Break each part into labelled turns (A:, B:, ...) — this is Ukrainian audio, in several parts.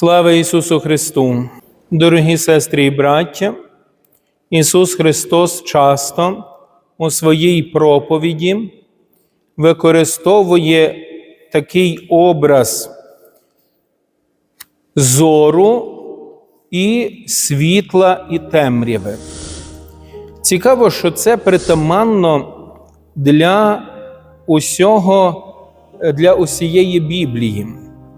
A: Слава Ісусу Христу! Дорогі сестри і браття, Ісус Христос часто у своїй проповіді використовує такий образ зору і світла і темряви. Цікаво, що це притаманно для усього, для усієї Біблії,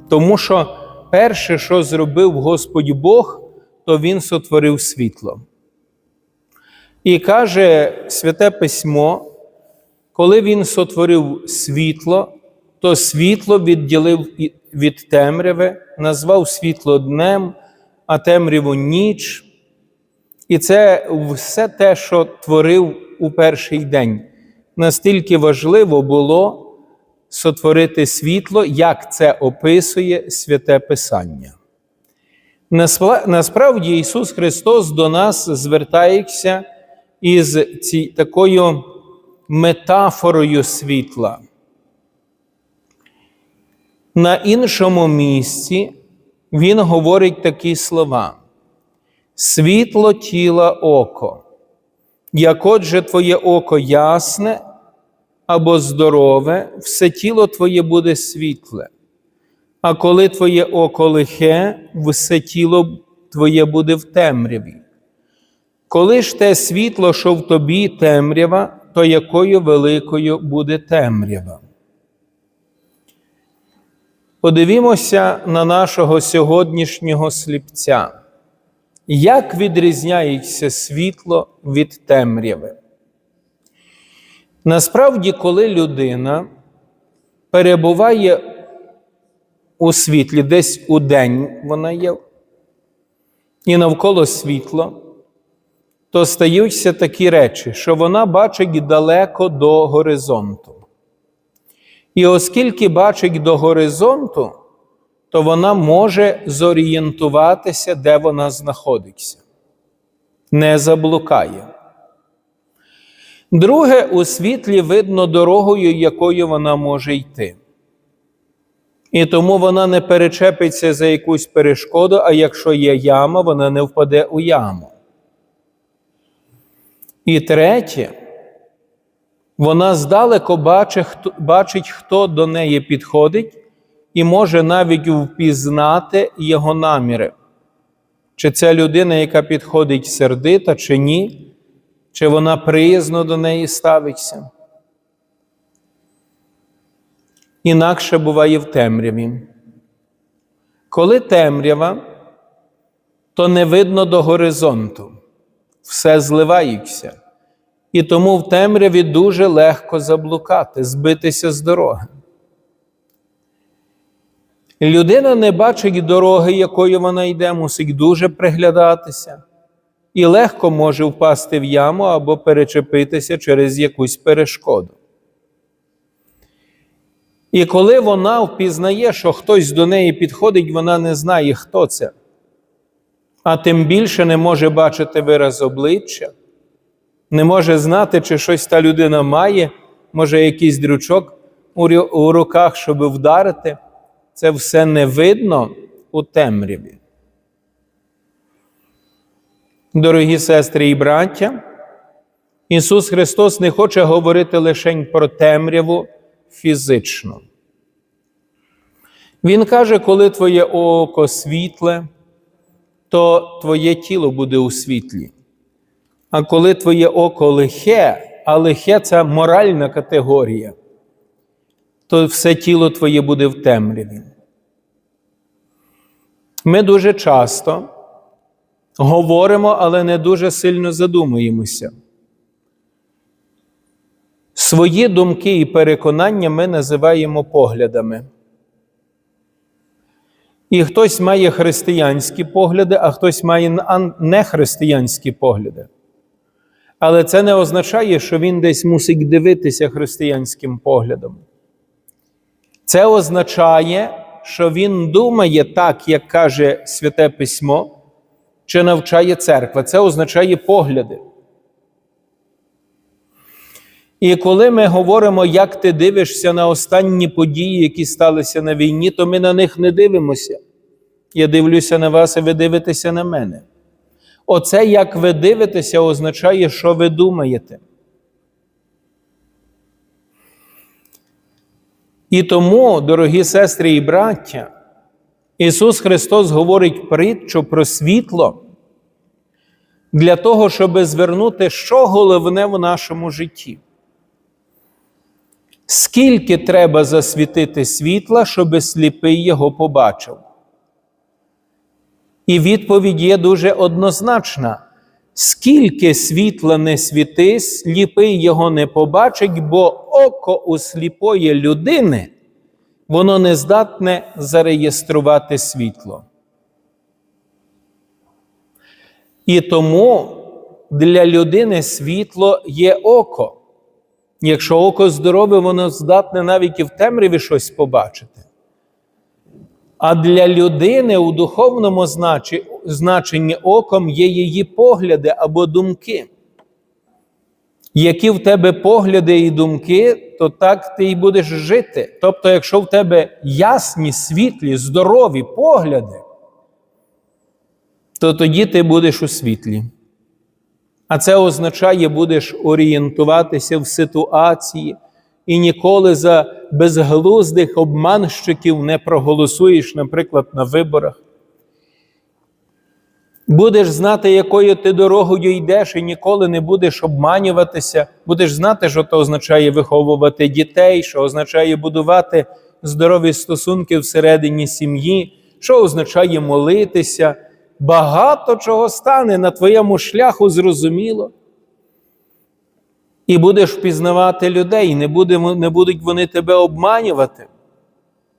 A: тому що перше, що зробив Господь Бог, то Він сотворив світло. І каже Святе Письмо, коли Він сотворив світло, то світло відділив від темряви, назвав світло днем, а темряву ніч. І це все те, що творив у перший день. Настільки важливо було сотворити світло, як це описує Святе Писання. Насправді Ісус Христос до нас звертається із ці, такою метафорою світла. На іншому місці Він говорить такі слова: світло тіла око, як отже твоє око ясне або здорове, все тіло твоє буде світле. А коли твоє око лихе, все тіло твоє буде в темряві. Коли ж те світло, що в тобі темрява, то якою великою буде темрява? Подивімося на нашого сьогоднішнього сліпця. Як відрізняється світло від темряви? Насправді, коли людина перебуває у світлі, десь у день вона є, і навколо світло, то стаються такі речі, що вона бачить далеко до горизонту. І оскільки бачить до горизонту, то вона може зорієнтуватися, де вона знаходиться, не заблукає. Друге, у світлі видно дорогою, якою вона може йти. І тому вона не перечепиться за якусь перешкоду, а якщо є яма, вона не впаде у яму. І третє, вона здалеку бачить, бачить, хто до неї підходить, і може навіть впізнати його наміри. Чи це людина, яка підходить сердита, чи ні, чи вона приязно до неї ставиться. Інакше буває в темряві. Коли темрява, то не видно до горизонту, все зливається. І тому в темряві дуже легко заблукати, збитися з дороги. Людина не бачить дороги, якою вона йде, мусить дуже приглядатися, і легко може впасти в яму або перечепитися через якусь перешкоду. І коли вона впізнає, що хтось до неї підходить, вона не знає, хто це, а тим більше не може бачити вираз обличчя, не може знати, чи щось та людина має, може якийсь дрючок у руках, щоб вдарити. Це все не видно у темряві. Дорогі сестри і браття, Ісус Христос не хоче говорити лише про темряву фізично. Він каже, коли твоє око світле, то твоє тіло буде у світлі. А коли твоє око лихе, а лихе це моральна категорія, то все тіло твоє буде в темряві. Ми дуже часто говоримо, але не дуже сильно задумуємося. Свої думки і переконання ми називаємо поглядами. І хтось має християнські погляди, а хтось має нехристиянські погляди. Але це не означає, що він десь мусить дивитися християнським поглядом. Це означає, що він думає так, як каже Святе Письмо, чи навчає церква. Це означає погляди. І коли ми говоримо, як ти дивишся на останні події, які сталися на війні, то ми на них не дивимося. Я дивлюся на вас, і ви дивитеся на мене. Оце, як ви дивитеся, означає, що ви думаєте. І тому, дорогі сестри і браття, Ісус Христос говорить притчу про світло для того, щоб звернути, що головне в нашому житті. Скільки треба засвітити світла, щоб сліпий його побачив? І відповідь є дуже однозначна. Скільки світла не світи, сліпий його не побачить, бо око у сліпої людини воно не здатне зареєструвати світло. І тому для людини світло є око. Якщо око здорове, воно здатне навіть і в темряві щось побачити. А для людини у духовному значенні оком є її погляди або думки. Які в тебе погляди і думки, то так ти і будеш жити. Тобто, якщо в тебе ясні, світлі, здорові погляди, то тоді ти будеш у світлі. А це означає, будеш орієнтуватися в ситуації і ніколи за безглуздих обманщиків не проголосуєш, наприклад, на виборах. Будеш знати, якою ти дорогою йдеш, і ніколи не будеш обманюватися. Будеш знати, що це означає виховувати дітей, що означає будувати здорові стосунки всередині сім'ї, що означає молитися. Багато чого стане на твоєму шляху зрозуміло. І будеш впізнавати людей, не, буде, не будуть вони тебе обманювати.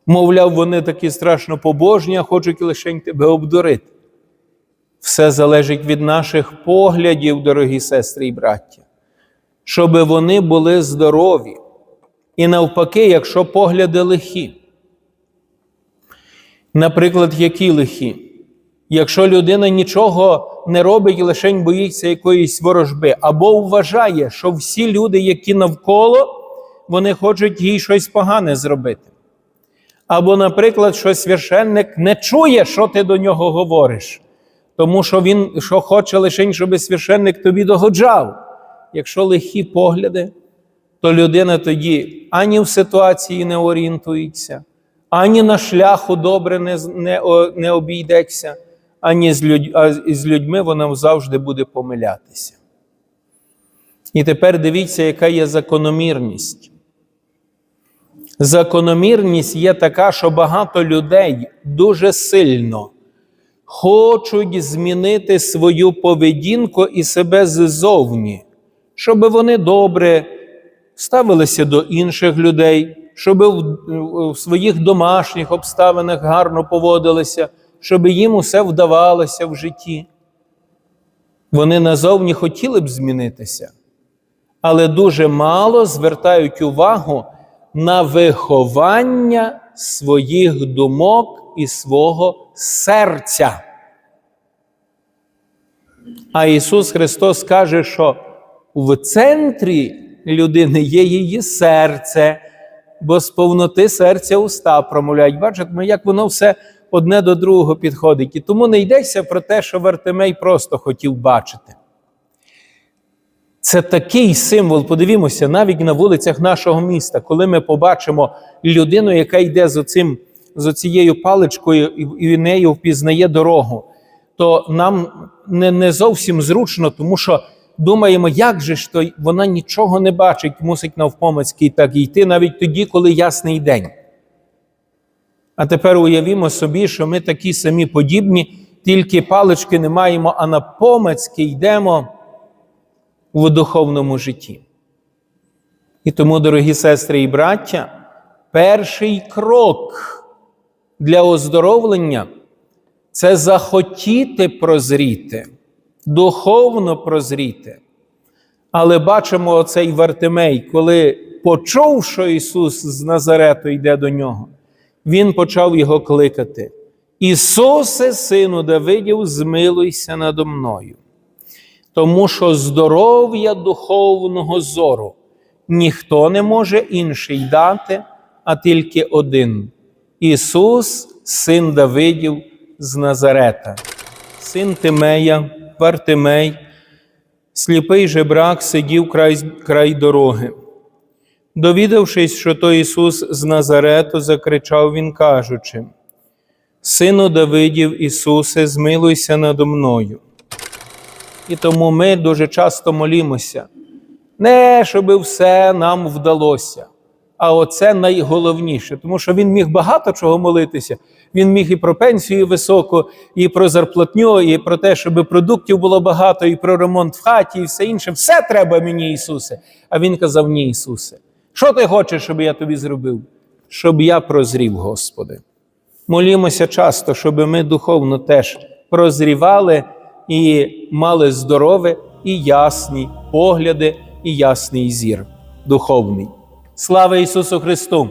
A: Мовляв, вони такі страшно побожні, а хочуть лише тебе обдурити. Все залежить від наших поглядів, дорогі сестри і браття, щоб вони були здорові. І навпаки, якщо погляди лихі. Наприклад, які лихі? Якщо людина нічого не робить і лише боїться якоїсь ворожби, або вважає, що всі люди, які навколо, вони хочуть їй щось погане зробити. Або, наприклад, що священник не чує, що ти до нього говориш, тому що він що хоче лише, щоб священник тобі догоджав. Якщо лихі погляди, то людина тоді ані в ситуації не орієнтується, ані на шляху добре не, не, не обійдеться ані з, людь... а з людьми вона завжди буде помилятися. І тепер дивіться, яка є закономірність. Закономірність є така, що багато людей дуже сильно хочуть змінити свою поведінку і себе ззовні, щоб вони добре ставилися до інших людей, щоб в своїх домашніх обставинах гарно поводилися щоб їм усе вдавалося в житті. Вони назовні хотіли б змінитися, але дуже мало звертають увагу на виховання своїх думок і свого серця. А Ісус Христос каже, що в центрі людини є її серце, бо з повноти серця уста промовляють. Бачите, як воно все одне до другого підходить. І тому не йдеться про те, що Вартимей просто хотів бачити. Це такий символ, подивімося, навіть на вулицях нашого міста, коли ми побачимо людину, яка йде з оцим, з оцією паличкою і нею впізнає дорогу, то нам не не зовсім зручно, тому що думаємо, як же ж то вона нічого не бачить, мусить навпомацьки так йти навіть тоді, коли ясний день. А тепер уявімо собі, що ми такі самі подібні, тільки палички не маємо, а на помацьки йдемо в духовному житті. І тому, дорогі сестри і браття, перший крок для оздоровлення це захотіти прозріти, духовно прозріти. Але бачимо оцей Вартимей, коли почув, що Ісус з Назарету йде до нього він почав його кликати. Ісусе, сину Давидів, змилуйся надо мною. Тому що здоров'я духовного зору ніхто не може інший дати, а тільки один. Ісус, син Давидів, з Назарета, син Тимея, Вартимей, сліпий жебрак сидів край, край дороги. Довідавшись, що то Ісус з Назарету, закричав він, кажучи: Сину Давидів, Ісусе, змилуйся надо мною. І тому ми дуже часто молімося, не щоб все нам вдалося, а оце найголовніше, тому що він міг багато чого молитися. Він міг і про пенсію високу, і про зарплатню, і про те, щоб продуктів було багато, і про ремонт в хаті, і все інше. Все треба мені, Ісусе. А Він казав: Ні, Ісусе. Що ти хочеш, щоб я тобі зробив? Щоб я прозрів, Господи. Молімося часто, щоб ми духовно теж прозрівали і мали здорове і ясні погляди, і ясний зір духовний. Слава Ісусу Христу!